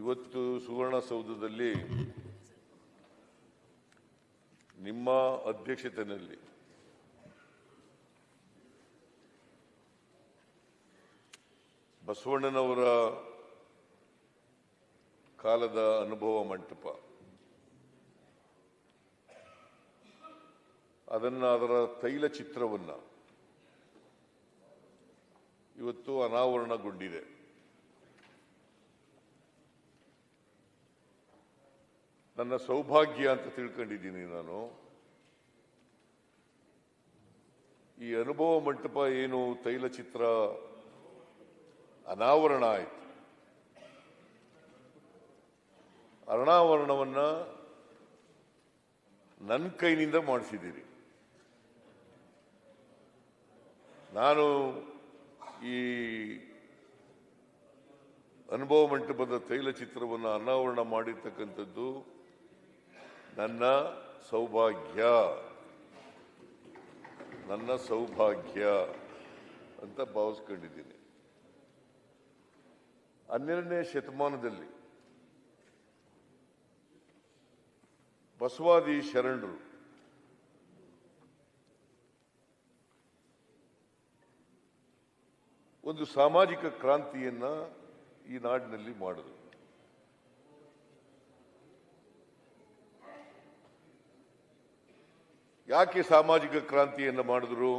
ಇವತ್ತು ಸುವರ್ಣಸೌಧದಲ್ಲಿ ನಿಮ್ಮ ಅಧ್ಯಕ್ಷತೆಯಲ್ಲಿ ಬಸವಣ್ಣನವರ ಕಾಲದ ಅನುಭವ ಮಂಟಪ. ಅದನ್ನ ಅದರ ತೈಲ ಚಿತ್ರವನ್ನ ಇವತ್ತು ಅನಾವರಣಗೊಂಡಿದೆ. ನನ್ನ ಸೌಭಾಗ್ಯ ಅಂತ ತಿಳ್ಕೊಂಡಿದ್ದೀನಿ ನಾನು. ಈ ಅನುಭವ ಮಂಟಪ ಏನು ತೈಲ ಚಿತ್ರ, ಅನಾವರಣ ಆಯಿತು. ಅನಾವರಣವನ್ನ ನನ್ನ ಕೈನಿಂದ ಮಾಡಿಸಿದ್ದೀರಿ. ನಾನು ಈ ಅನುಭವ ಮಂಟಪದ ತೈಲ ಚಿತ್ರವನ್ನು ಅನಾವರಣ ಮಾಡಿರ್ತಕ್ಕಂಥದ್ದು ನನ್ನ ಸೌಭಾಗ್ಯ. ನನ್ನ ಸೌಭಾಗ್ಯ ಅಂತ ಭಾವಿಸ್ಕೊಂಡಿದ್ದೀನಿ. ಹನ್ನೆರಡನೇ ಶತಮಾನದಲ್ಲಿ ಬಸವಾದಿ ಶರಣರು ಒಂದು ಸಾಮಾಜಿಕ ಕ್ರಾಂತಿಯನ್ನ ಈ ನಾಡಿನಲ್ಲಿ ಮಾಡಿದರು. ಯಾಕೆ ಸಾಮಾಜಿಕ ಕ್ರಾಂತಿಯನ್ನು ಮಾಡಿದ್ರು?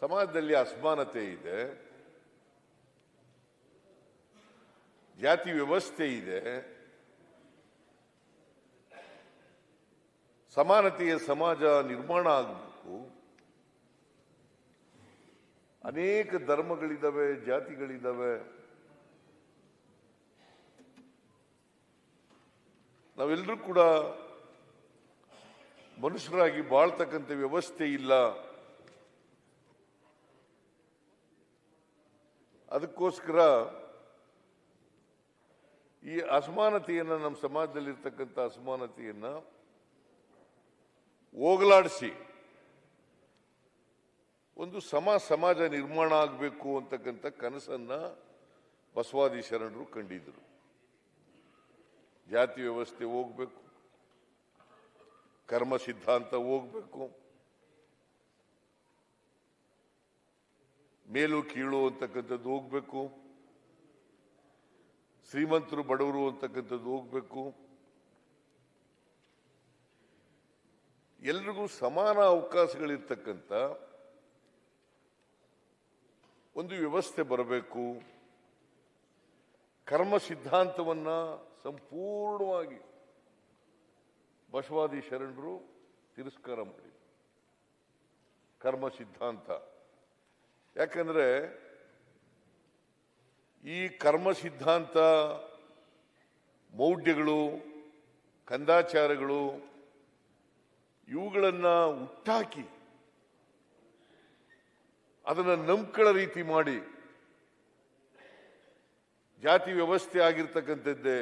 ಸಮಾಜದಲ್ಲಿ ಅಸಮಾನತೆ ಇದೆ. ಜಾತಿ ವ್ಯವಸ್ಥೆ ಇದೆ. ಸಮಾನತೆಯ ಸಮಾಜ ನಿರ್ಮಾಣ ಆಗಬೇಕು. ಅನೇಕ ಧರ್ಮಗಳಿದ್ದಾವೆ ಜಾತಿಗಳಿದ್ದಾವೆ ನಾವೆಲ್ಲರೂ ಕೂಡ ಮನುಷ್ಯರಾಗಿ ಬಾಳ್ತಕ್ಕಂಥ ವ್ಯವಸ್ಥೆ ಇಲ್ಲ. ಅದಕ್ಕೋಸ್ಕರ ಈ ಅಸಮಾನತೆಯನ್ನು ನಮ್ಮ ಸಮಾಜದಲ್ಲಿರ್ತಕ್ಕಂಥ ಅಸಮಾನತೆಯನ್ನು ಹೋಗಲಾಡಿಸಿ. ಒಂದು ಸಮ ಸಮಾಜ ನಿರ್ಮಾಣ ಆಗಬೇಕು ಅಂತಕ್ಕಂಥ ಕನಸನ್ನ ಬಸವಾದಿ ಶರಣರು ಕಂಡಿದ್ರು. ಜಾತಿ ವ್ಯವಸ್ಥೆ ಹೋಗ್ಬೇಕು. ಕರ್ಮ ಸಿದ್ಧಾಂತ ಹೋಗ್ಬೇಕು. ಮೇಲು ಕೀಳು ಅಂತಕ್ಕಂಥದ್ದು ಹೋಗ್ಬೇಕು. ಶ್ರೀಮಂತರು ಬಡವರು ಅಂತಕ್ಕಂಥದ್ದು ಹೋಗ್ಬೇಕು. ಎಲ್ರಿಗೂ ಸಮಾನ ಅವಕಾಶಗಳಿರ್ತಕ್ಕಂಥ ಒಂದು ವ್ಯವಸ್ಥೆ ಬರಬೇಕು. ಕರ್ಮ ಸಿದ್ಧಾಂತವನ್ನ ಸಂಪೂರ್ಣವಾಗಿ ಬಸವಾದಿ ಶರಣರು ತಿರಸ್ಕಾರ ಮಾಡಿ ಕರ್ಮ ಸಿದ್ಧಾಂತ. ಯಾಕಂದ್ರೆ ಈ ಕರ್ಮ ಸಿದ್ಧಾಂತ ಮೌಢ್ಯಗಳು, ಕಂದಾಚಾರಗಳು, ಇವುಗಳನ್ನು ಹುಟ್ಟಾಕಿ ಅದನ್ನು ನಂಬ್ಕಳ ರೀತಿ ಮಾಡಿ ಜಾತಿ ವ್ಯವಸ್ಥೆ ಆಗಿರ್ತಕ್ಕಂಥದ್ದೇ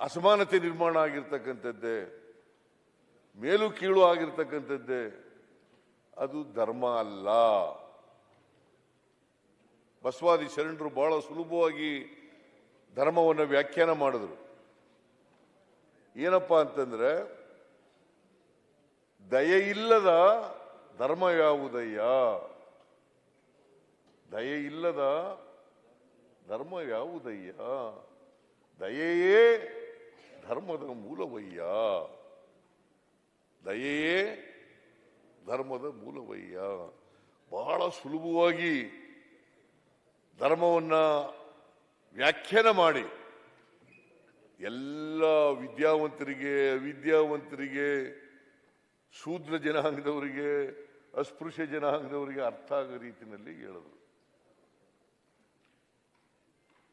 ಅಸಮಾನತೆ ನಿರ್ಮಾಣ ಆಗಿರ್ತಕ್ಕಂಥದ್ದೇ, ಮೇಲು ಕೀಳು ಆಗಿರ್ತಕ್ಕಂಥದ್ದೇ, ಅದು ಧರ್ಮ ಅಲ್ಲ. ಬಸವಾದಿ ಶರಣರು ಬಹಳ ಸುಲಭವಾಗಿ ಧರ್ಮವನ್ನು ವ್ಯಾಖ್ಯಾನ ಮಾಡಿದ್ರು. ಏನಪ್ಪ ಅಂತಂದ್ರೆ, ದಯ ಇಲ್ಲದ ಧರ್ಮ ಯಾವುದಯ್ಯ? ದಯ ಇಲ್ಲದ ಧರ್ಮ ಯಾವುದಯ್ಯ? ದಯೆಯೇ ಧರ್ಮದ ಮೂಲವಯ್ಯ. ದಯೆಯೇ ಧರ್ಮದ ಮೂಲವಯ್ಯ. ಬಹಳ ಸುಲಭವಾಗಿ ಧರ್ಮವನ್ನ ವ್ಯಾಖ್ಯಾನ ಮಾಡಿ. ಎಲ್ಲ ವಿದ್ಯಾವಂತರಿಗೆ, ಅವಿದ್ಯಾವಂತರಿಗೆ, ಶೂದ್ರ ಜನಾಂಗದವರಿಗೆ, ಅಸ್ಪೃಶ್ಯ ಜನಾಂಗದವರಿಗೆ ಅರ್ಥ ಆಗೋ ರೀತಿಯಲ್ಲಿ ಹೇಳಿದರು.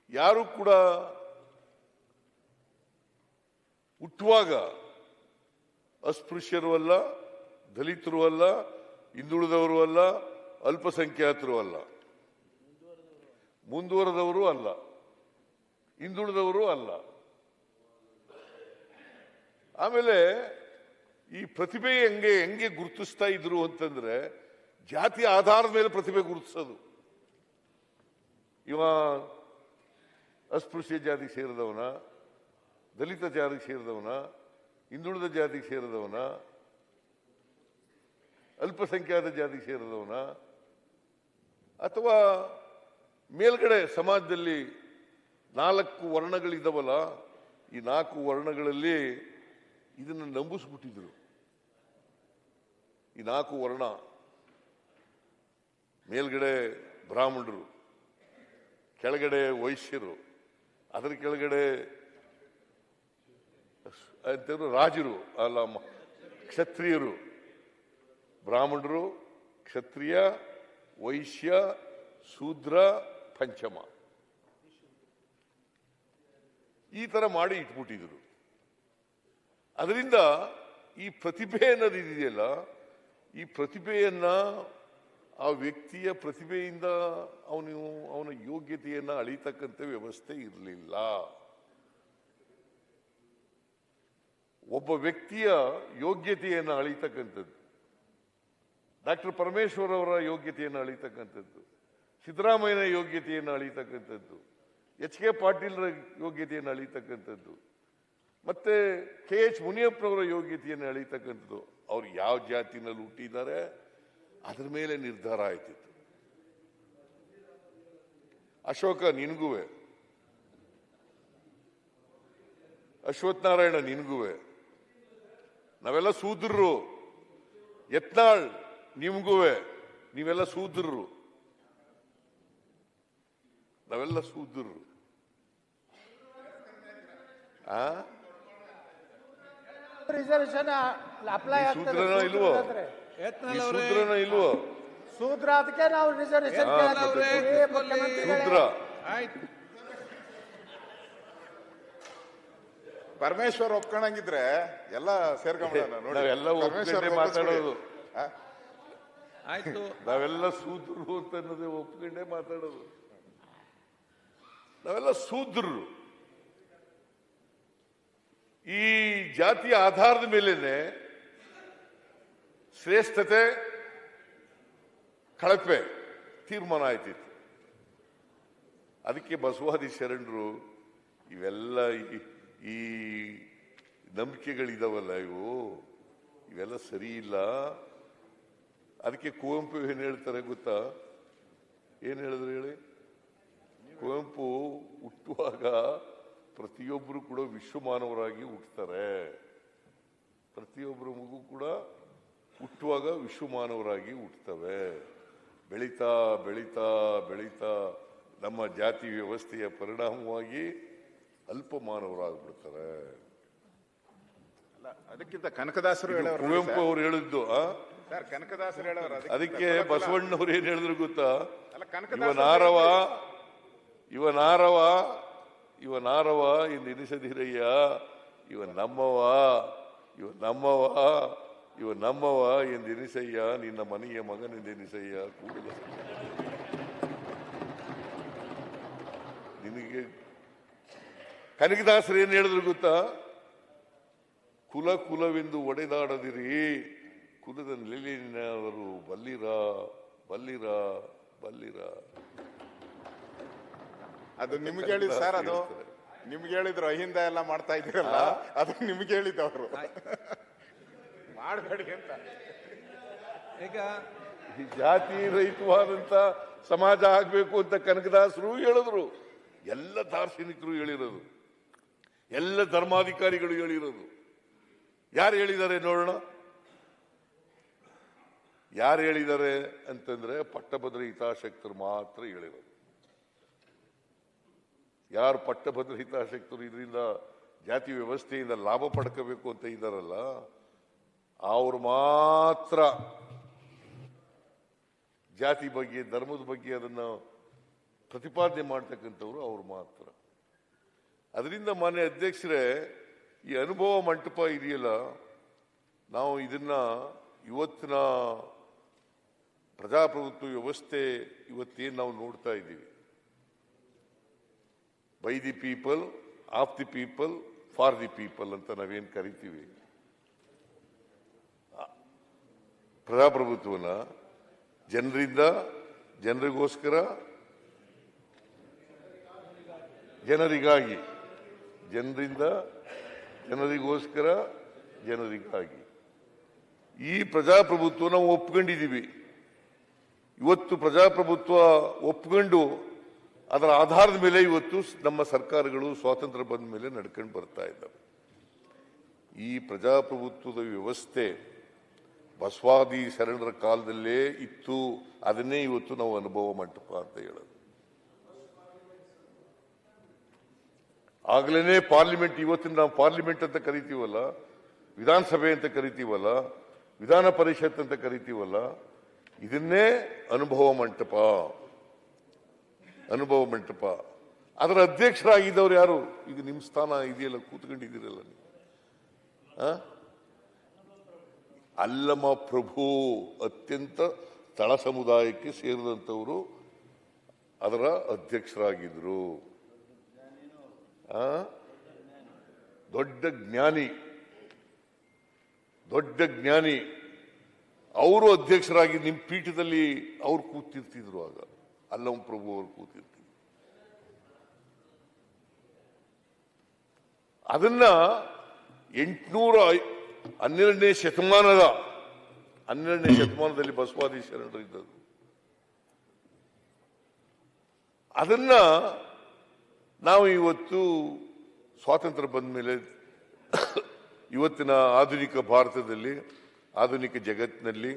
ಯಾರು ಕೂಡ ಹುಟ್ಟುವಾಗ ಅಸ್ಪೃಶ್ಯರು ಅಲ್ಲ, ದಲಿತರು ಅಲ್ಲ, ಹಿಂದುಳಿದವರು ಅಲ್ಲ, ಅಲ್ಪಸಂಖ್ಯಾತರು ಅಲ್ಲ. ಮುಂದುವರೆದವರು ಅಲ್ಲ, ಹಿಂದುಳಿದವರು ಅಲ್ಲ. ಆಮೇಲೆ ಈ ಪ್ರತಿಭೆ ಹೆಂಗೆ ಹೆಂಗೆ ಗುರುತಿಸ್ತಾ ಇದ್ರು ಅಂತಂದ್ರೆ ಜಾತಿ ಆಧಾರದ ಮೇಲೆ ಪ್ರತಿಭೆ ಗುರುತಿಸೋದು. ಇವ ಅಸ್ಪೃಶ್ಯ ಜಾತಿ ಸೇರಿದವನ ದಲಿತ ಜಾತಿಗೆ ಸೇರಿದವನ, ಹಿಂದುಳಿದ ಜಾತಿಗೆ ಸೇರಿದವನ, ಅಲ್ಪಸಂಖ್ಯಾತ ಜಾತಿಗೆ ಸೇರಿದವನ, ಅಥವಾ ಮೇಲ್ಗಡೆ ಸಮಾಜದಲ್ಲಿ ನಾಲ್ಕು ವರ್ಣಗಳಿದ್ದವಲ್ಲ, ಈ ನಾಲ್ಕು ವರ್ಣಗಳಲ್ಲಿ ಇದನ್ನು ನಂಬಿಸ್ಬಿಟ್ಟಿದ್ರು. ಈ ನಾಲ್ಕು ವರ್ಣ, ಮೇಲ್ಗಡೆ ಬ್ರಾಹ್ಮಣರು, ಕೆಳಗಡೆ ವೈಶ್ಯರು, ಅದರ ಕೆಳಗಡೆ ಅಂತಂದ್ರೆ ರಾಜರು, ಅಲ್ಲ ಕ್ಷತ್ರಿಯರು. ಬ್ರಾಹ್ಮಣರು, ಕ್ಷತ್ರಿಯ, ವೈಶ್ಯ, ಶೂದ್ರ, ಪಂಚಮ. ಈ ತರ ಮಾಡಿ ಇಟ್ಬಿಟ್ಟಿದ್ರು. ಅದರಿಂದ ಈ ಪ್ರತಿಭೆ ಅನ್ನೋದು ಇದೆಯಲ್ಲ ಈ ಪ್ರತಿಭೆಯನ್ನ ಆ ವ್ಯಕ್ತಿಯ ಪ್ರತಿಭೆಯಿಂದ ಅವನು, ಅವನ ಯೋಗ್ಯತೆಯನ್ನ ಅಳಿತಕ್ಕಂಥ ವ್ಯವಸ್ಥೆ ಇರಲಿಲ್ಲ. ಒಬ್ಬ ವ್ಯಕ್ತಿಯ ಯೋಗ್ಯತೆಯನ್ನು ಅಳಿತಕ್ಕಂಥದ್ದು. ಡಾಕ್ಟರ್ ಪರಮೇಶ್ವರ್ ಅವರ ಯೋಗ್ಯತೆಯನ್ನು ಅಳಿತಕ್ಕಂಥದ್ದು. ಸಿದ್ದರಾಮಯ್ಯನ ಯೋಗ್ಯತೆಯನ್ನು ಅಳಿತಕ್ಕಂಥದ್ದು. ಎಚ್ ಕೆ ಪಾಟೀಲ್ರ ಯೋಗ್ಯತೆಯನ್ನು ಅಳಿತಕ್ಕಂಥದ್ದು. ಮತ್ತೆ ಕೆ ಎಚ್ ಮುನಿಯಪ್ಪನವರ ಯೋಗ್ಯತೆಯನ್ನು ಅಳಿತಕ್ಕಂಥದ್ದು. ಅವ್ರು ಯಾವ ಜಾತಿನಲ್ಲಿ ಹುಟ್ಟಿದ್ದಾರೆ? ಅದ್ರ ಮೇಲೆ ನಿರ್ಧಾರ ಆಯ್ತಿತ್ತು. ಅಶೋಕ, ನಿನಗುವೆ. ಅಶ್ವತ್ಥನಾರಾಯಣ, ನಿನಗುವೆ. ನಾವೆಲ್ಲ ಸೂದ್ರರು. ಯತ್ನಾಳ್ ನಿಮ್ಗುವೆ ನೀವೆಲ್ಲ ಸೂದ್ರರು. ನಾವೆಲ್ಲ ಸೂದ್ರರು. ಆ? ರಿಸರ್ವೇಶನ್ ಅಪ್ಲೈ ಸೂತ್ರನ ಇಲ್ವೋ? ಈ ಸೂತ್ರನ ಇಲ್ವೋ? ಸೂತ್ರ ಅದಕ್ಕೆ ನಾವು ರಿಸರ್ವೇಶನ್ ಸೂದ್ರ ಆಯ್ತು. ಪರಮೇಶ್ವರ್ ಒಪ್ಕೊಂಡಂಗಿದ್ರೆ ಎಲ್ಲ ಸೇರ್ಕೊಂಡ್ಬಿಡೋಣ ನೋಡಿ. ನಾವೆಲ್ಲ ಪರಮೇಶ್ವರ್ ಒಪ್ಕೊಂಡೇ ಮಾತಾಡೋದು. ಆಯ್ತು. ನಾವೆಲ್ಲ ಸೂದ್ರರು ಅಂತ ಅನ್ನೋದೇ ಒಪ್ಕೊಂಡೇ ಮಾತಾಡೋದು. ನಾವೆಲ್ಲ ಸೂದ್ರರು ಈ ಜಾತಿಯ ಆಧಾರದ ಮೇಲೇನೆ ಶ್ರೇಷ್ಠತೆ ಕಳಪೆ ತೀರ್ಮಾನ ಆಯ್ತಿತ್ತು. ಅದಕ್ಕೆ ಬಸವಾದಿ ಶರಣರು ಇವೆಲ್ಲ ಈ- ಈ ನಂಬಿಕೆಗಳಿದಾವಲ್ಲ ಇವು? ಇವೆಲ್ಲ ಸರಿ ಇಲ್ಲ. ಅದಕ್ಕೆ ಕುವೆಂಪು ಏನು ಹೇಳ್ತಾರೆ ಗೊತ್ತಾ? ಏನು ಹೇಳಿದ್ರು ಹೇಳಿ? ಕುವೆಂಪು ಹುಟ್ಟುವಾಗ ಪ್ರತಿಯೊಬ್ಬರು ಕೂಡ ವಿಶ್ವಮಾನವರಾಗಿ ಹುಟ್ಟುತ್ತಾರೆ ಪ್ರತಿಯೊಬ್ಬರ ಮಗು ಕೂಡ ಹುಟ್ಟುವಾಗ ವಿಶ್ವಮಾನವರಾಗಿ ಹುಟ್ಟುತ್ತವೆ ಬೆಳೀತಾ ಬೆಳೀತಾ ಬೆಳೀತಾ ನಮ್ಮ ಜಾತಿ ವ್ಯವಸ್ಥೆಯ ಪರಿಣಾಮವಾಗಿ ಅಲ್ಪಮಾನವರಾಗ್ಬಿಡ್ತಾರೆ. ಅಲ್ಲ, ಅದಕ್ಕಿಂತ ಕನಕದಾಸರು ಇದು ಕುವೆಂಪು ಅವರು ಹೇಳಿದ್ದು ಕನಕದಾಸರು ಹೇಳೋರು ಅದಕ್ಕೆ ಬಸವಣ್ಣವ್ರು ಏನ್ ಹೇಳಿದ್ರು ಗೊತ್ತಾ? ಅಲ್ಲ ಇವನಾರವ ಕನಕದಾಸರು ನಾರವ ಇವ ನಾರವ ಇವ ನಾರವ ಎಂದು ಎನಿಸದಿರಯ್ಯ ಇವ ನಮ್ಮವ ಇವ ನಮ್ಮವ ಇವ ನಮ್ಮವ ಎಂದು ಎನಿಸಯ್ಯ ನಿನ್ನ ಮನೆಯ ಮಗನೆಂದು ಎನಿಸಯ್ಯ ಕೂಡ ನಿನಗೆ ಕನಕದಾಸರು ಏನ್ ಹೇಳಿದ್ರು ಗೊತ್ತಾ? ಕುಲ ಕುಲವೆಂದು ಒಡೆದಾಡದಿರಿ. ಕುಲದ ನೆಲೆಯವರು ಬಲ್ಲಿರ? ಬಲ್ಲಿರ? ಬಲ್ಲಿರ? ಅದು ನಿಮ್ಗೆ ಹೇಳಿದ್ ಸರ್ ಅದು. ನಿಮ್ಗೆ ಹೇಳಿದ್ರು ಅಹಿಂದ ಎಲ್ಲ ಮಾಡ್ತಾ ಇದ್ದೀರಲ್ಲ ಅದು ನಿಮ್ಗೆ ಹೇಳಿದ್ದವರು. ಮಾಡಬೇಡಿ ಅಂತ. ಈಗ ಜಾತಿ ರಹಿತವಾದಂತ ಸಮಾಜ ಆಗ್ಬೇಕು ಅಂತ ಕನಕದಾಸರು ಹೇಳಿದ್ರು. ಎಲ್ಲ ದಾರ್ಶನಿಕರು ಹೇಳಿರೋದು. ಎಲ್ಲ ಧರ್ಮಾಧಿಕಾರಿಗಳು ಹೇಳಿರೋದು. ಯಾರು ಹೇಳಿದ್ದಾರೆ ನೋಡೋಣ? ಯಾರು ಹೇಳಿದ್ದಾರೆ ಅಂತಂದ್ರೆ ಪಟ್ಟಭದ್ರ ಹಿತಾಸಕ್ತರು ಮಾತ್ರ ಹೇಳಿರೋದು. ಯಾರು ಪಟ್ಟಭದ್ರ ಹಿತಾಸಕ್ತರು ಇದರಿಂದ ಜಾತಿ ವ್ಯವಸ್ಥೆಯಿಂದ ಲಾಭ ಪಡ್ಕೋಬೇಕು ಅಂತ ಇದ್ದಾರಲ್ಲ, ಅವ್ರು ಮಾತ್ರ ಜಾತಿ ಬಗ್ಗೆ, ಧರ್ಮದ ಬಗ್ಗೆ ಅದನ್ನು ಪ್ರತಿಪಾದನೆ ಮಾಡ್ತಕ್ಕಂಥವ್ರು ಅವ್ರು ಮಾತ್ರ. ಅದರಿಂದ ಮಾನ್ಯ ಅಧ್ಯಕ್ಷರೇ, ಈ ಅನುಭವ ಮಂಟಪ ಇದೆಯಲ್ಲ, ನಾವು ಇದನ್ನ ಇವತ್ತಿನ ಪ್ರಜಾಪ್ರಭುತ್ವ ವ್ಯವಸ್ಥೆ ಇವತ್ತೇನು ನಾವು ನೋಡ್ತಾ ಇದ್ದೀವಿ. By the people of the people for the people ಅಂತ ನಾವೇನು ಕರಿತೀವಿ. ಪ್ರಜಾಪ್ರಭುತ್ವನ ಜನರಿಂದ, ಜನರಿಗೋಸ್ಕರ, ಜನರಿಗಾಗಿ. ಜನರಿಂದ, ಜನರಿಗೋಸ್ಕರ, ಜನರಿಗಾಗಿ. ಈ ಪ್ರಜಾಪ್ರಭುತ್ವ ನಾವು ಒಪ್ಕೊಂಡಿದ್ದೀವಿ. ಇವತ್ತು ಪ್ರಜಾಪ್ರಭುತ್ವ ಒಪ್ಕೊಂಡು, ಅದರ ಆಧಾರದ ಮೇಲೆ ಇವತ್ತು ನಮ್ಮ ಸರ್ಕಾರಗಳು ಸ್ವಾತಂತ್ರ್ಯ ಬಂದ ಮೇಲೆ ನಡ್ಕೊಂಡು ಬರ್ತಾ ಇದ್ದಾವೆ. ಈ ಪ್ರಜಾಪ್ರಭುತ್ವದ ವ್ಯವಸ್ಥೆ ಬಸವಾದಿ ಶರಣರ ಕಾಲದಲ್ಲೇ ಇತ್ತು. ಅದನ್ನೇ ಇವತ್ತು ನಾವು ಅನುಭವ ಮಂಟಪ ಅಂತ ಹೇಳೋದು. ಆಗ್ಲೇನೆ ಪಾರ್ಲಿಮೆಂಟ್ ಇವತ್ತಿನ ನಾವು ಪಾರ್ಲಿಮೆಂಟ್ ಅಂತ ಕರಿತೀವಲ್ಲ, ವಿಧಾನಸಭೆ ಅಂತ ಕರಿತೀವಲ್ಲ, ವಿಧಾನ ಪರಿಷತ್ ಅಂತ ಕರಿತೀವಲ್ಲ, ಇದನ್ನೇ ಅನುಭವ ಮಂಟಪ ಅನುಭವ ಮಂಟಪ ಅದರ ಅಧ್ಯಕ್ಷರಾಗಿದ್ದವ್ರು ಯಾರು ಈಗ ನಿಮ್ಮ ಸ್ಥಾನ ಇದೆಯಲ್ಲ, ಕೂತ್ಕೊಂಡಿದ್ದೀರಲ್ಲ ನೀವು? ಅಲ್ಲಮ ಪ್ರಭು ಅತ್ಯಂತ ತಳ ಸಮುದಾಯಕ್ಕೆ ಸೇರಿದಂಥವರು ಅದರ ಅಧ್ಯಕ್ಷರಾಗಿದ್ದರು? ದೊಡ್ಡ ಜ್ಞಾನಿ. ದೊಡ್ಡ ಜ್ಞಾನಿ. ಅವರು ಅಧ್ಯಕ್ಷರಾಗಿ ನಿಮ್ಮ ಪೀಠದಲ್ಲಿ ಅವ್ರು ಕೂತಿರ್ತಿದ್ರು ಆಗ. ಅಲ್ಲಂ ಪ್ರಭು ಅವರು ಕೂತಿರ್ತಿದ್ರು. ಅದನ್ನ ಎಂಟುನೂರ ಹನ್ನೆರಡನೇ ಶತಮಾನದ, ಹನ್ನೆರಡನೇ ಶತಮಾನದಲ್ಲಿ ಬಸವಾದಿ ಶರಣರು ಇದ್ದದ್ದು. ಅದನ್ನ ನಾವು ಇವತ್ತು ಸ್ವಾತಂತ್ರ್ಯ ಬಂದ ಮೇಲೆ ಇವತ್ತಿನ ಆಧುನಿಕ ಭಾರತದಲ್ಲಿ ಆಧುನಿಕ ಜಗತ್ತಿನಲ್ಲಿ